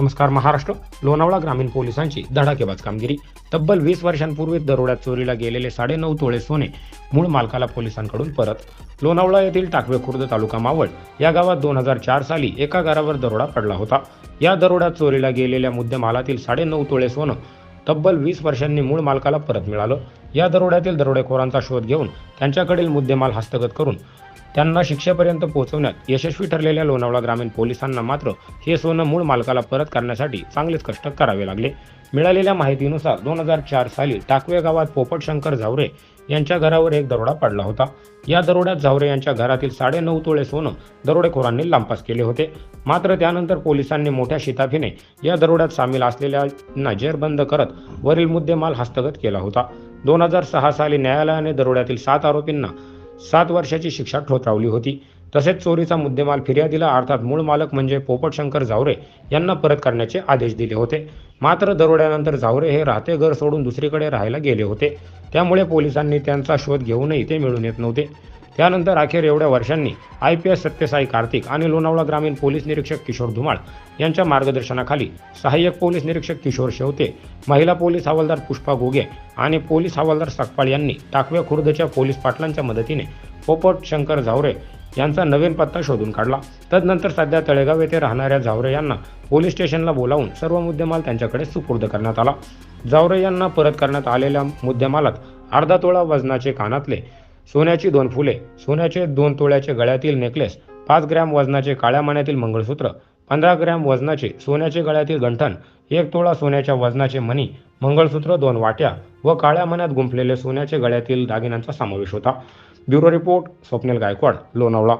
नमस्कार महाराष्ट्र. लोणावळा ग्रामीण पोलिसांची धडाकेबाज कामगिरी. तब्बल वीस वर्षांपूर्वी दरोड्यात चोरीला गेलेले साडेनऊ तोळे सोने मूळ मालकाला पोलिसांकडून परत. लोणावळा येथील टाकवे खुर्द तालुका मावळ या गावात दोन हजार चार साली एका घरावर दरोडा पडला होता. या दरोड्यात चोरीला गेलेल्या मुद्देमालातील साडेनऊ तोळे सोनं तब्बल वीस वर्षांनी मूळ मालकाला परत मिळालं. या दरोड्यातील दरोडेखोरांचा शोध घेऊन त्यांच्याकडील मुद्देमाल हस्तगत करून त्यांना शिक्षेपर्यंत पोहोचवण्यात यशस्वी ठरलेल्या लोणावळा ग्रामीण पोलिसांना मात्र हे सोनं मूळ मालकाला परत करण्यासाठी चांगलेच कष्ट करावे लागले. मिळालेल्या माहितीनुसार दोन हजार चार साली टाकवे गावात पोपट शंकर झावरे यांच्या घरावर एक दरोडा पडला होता. या दरोड्यात झावरे यांच्या घरातील साडेनऊ तोळे सोनं दरोडेखोरांनी लांपास केले होते. मात्र त्यानंतर पोलिसांनी मोठ्या शिताफीने या दरोड्यात सामील असलेल्यांना जेरबंद करत वरील मुद्देमाल हस्तगत केला होता. दोन हजार सहा साली न्यायालयाने दरोड्यातील सात आरोपींना सात वर्षाची शिक्षा ठोठावली होती. तसेच चोरीचा मुद्देमाल फिर्यादीला अर्थात मूळ मालक म्हणजे पोपटशंकर जावरे यांना परत करण्याचे आदेश दिले होते. मात्र दरोड्यानंतर जावरे हे राहते घर सोडून दुसरीकडे राहायला गेले होते. त्यामुळे पोलिसांनी त्यांचा शोध घेऊनही ते मिळून येत नव्हते. त्यानंतर अखेर एवढ्या वर्षांनी I P S Satyasai Kartik आणि लोणावळा ग्रामीण पोलीस निरीक्षक किशोर धुमाळ यांच्या मार्गदर्शनाखाली सहाय्यक पोलीस निरीक्षक किशोर शेवते महिला पोलीस हवालदार पुष्पा गोगे आणि पोलीस हवालदार सकपाळ यांनी टाकव्या खुर्दच्या पोलीस पाटलांच्या मदतीने पोपट शंकर झावरे यांचा नवीन पत्ता शोधून काढला. तदनंतर सध्या तळेगाव येथे राहणाऱ्या झावरे यांना पोलीस स्टेशनला बोलावून सर्व मुद्देमाल त्यांच्याकडे सुपूर्द करण्यात आला. जावरे यांना परत करण्यात आलेल्या मुद्देमालात अर्धा तोळा वजनाचे कानातले सोन्याची दोन फुले सोन्याचे दोन तोळ्याचे गळ्यातील नेकलेस पाच ग्रॅम वजनाचे काळ्या मान्यातील मंगळसूत्र पंधरा ग्रॅम वजनाचे सोन्याचे गळ्यातील गंठण एक तोळा सोन्याच्या वजनाचे मणी मंगळसूत्र दोन वाट्या व काळ्या मण्यात गुंफलेले सोन्याचे गळ्यातील दागिन्यांचा समावेश होता. Bureau report Swapnil Gaikwad Lonavala.